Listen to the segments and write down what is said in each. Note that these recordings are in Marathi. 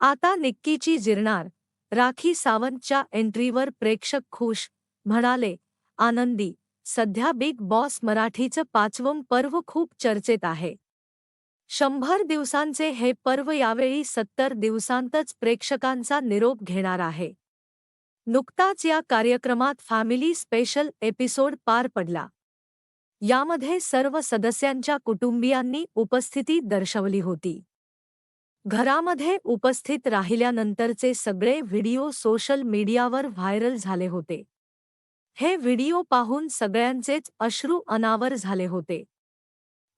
आता निक्कीची जिरणार. राखी सावंतच्या एंट्रीवर प्रेक्षक खुश. म्हणाले आनंदी सध्या बिग बॉस मराठीचं पाचवं पर्व खूप चर्चेत आहे. शंभर दिवसांचे हे पर्व यावेळी सत्तर दिवसांतच प्रेक्षकांचा निरोप घेणार आहे. नुकताच या कार्यक्रमात फॅमिली स्पेशल एपिसोड पार पडला. यामध्ये सर्व सदस्यांच्या कुटुंबियांनी उपस्थिती दर्शवली होती. घरामध्ये उपस्थित राहिल्यानंतरचे सगळे व्हिडिओ सोशल मीडियावर व्हायरल झाले होते. हे व्हिडिओ पाहून सगळ्यांचेच अश्रू अनावर झाले होते.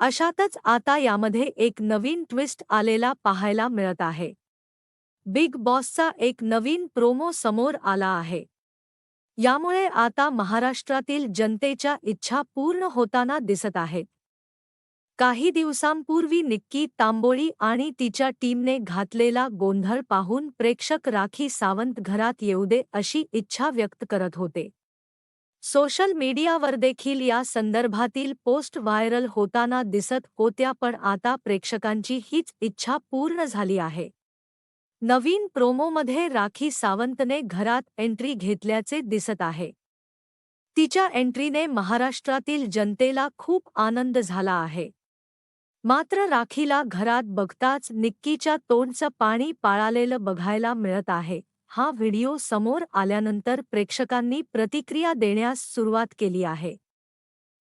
अशातच आता यामध्ये एक नवीन ट्विस्ट आलेला पाहायला मिळत आहे. बिग बॉसचा एक नवीन प्रोमो समोर आला आहे. यामुळे आता महाराष्ट्रातील जनतेच्या इच्छा पूर्ण होताना दिसत आहेत. काही दिवसांपूर्वी निक्की तांबोळी आणि तिच्या टीमने घातलेला गोंधळ पाहून प्रेक्षक राखी सावंत घरात येऊ दे अशी इच्छा व्यक्त करत होते. सोशल मीडियावर देखील या संदर्भातील पोस्ट व्हायरल होताना दिसत होत्या पण आता प्रेक्षकांची हीच इच्छा पूर्ण झाली आहे. नवीन प्रोमोमध्ये राखी सावंतने घरात एंट्री घेतल्याचे दिसत आहे. तिच्या एंट्रीने महाराष्ट्रातील जनतेला खूप आनंद झाला आहे. मात्र राखीला घरात बघताच निक्कीच्या तोंडचं पाणी पाळालेलं बघायला मिळत आहे. हा व्हिडिओ समोर आल्यानंतर प्रेक्षकांनी प्रतिक्रिया देण्यास सुरुवात केली आहे.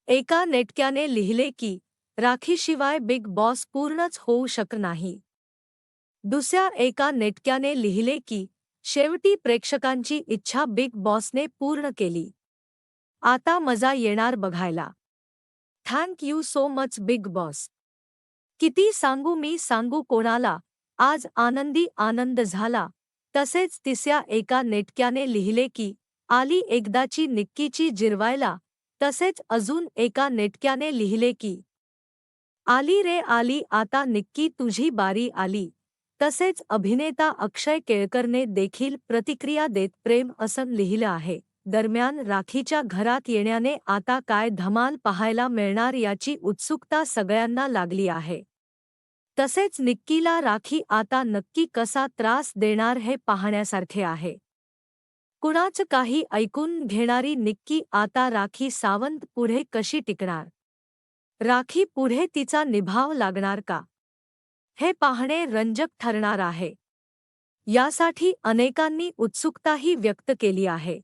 एका नेटक्याने लिहिले की, राखीशिवाय बिग बॉस पूर्णच होऊ शक नाही. दुसऱ्या एका नेटक्याने लिहिले की, शेवटी प्रेक्षकांची इच्छा बिग बॉसने पूर्ण केली. आता मज़ा येणार बघायला. Thank you so much big boss. किती सांगू मी सांगू कोणाला? आज आनंदी आनंद झाला. तसेच तिसऱ्या एका नेटक्याने लिहिले की आली एकदाची निक्कीची जिरवायला. तसेच अजून एका नेटक्याने लिहिले की आली रे आली आता निक्की तुझी बारी आली. तसेच अभिनेता अक्षय केळकरने देखील प्रतिक्रिया देत प्रेम असं लिहिलं आहे. दरम्यान राखीच्या घरात येण्याने आता काय धमाल पाहायला मिळणार याची उत्सुकता सगळ्यांना लागली आहे. तसेच निक्कीला राखी आता नक्की कसा त्रास देणार हे पाहण्यासारखे आहे. कुणाच काही ऐकून घेणारी निक्की आता राखी सावंत पुढे कशी टिकणार? राखी पुढे तिचा निभाव लागणार का? हे पाहणे रंजक ठरणार आहे. यासाठी अनेकांनी उत्सुकताही व्यक्त केली आहे.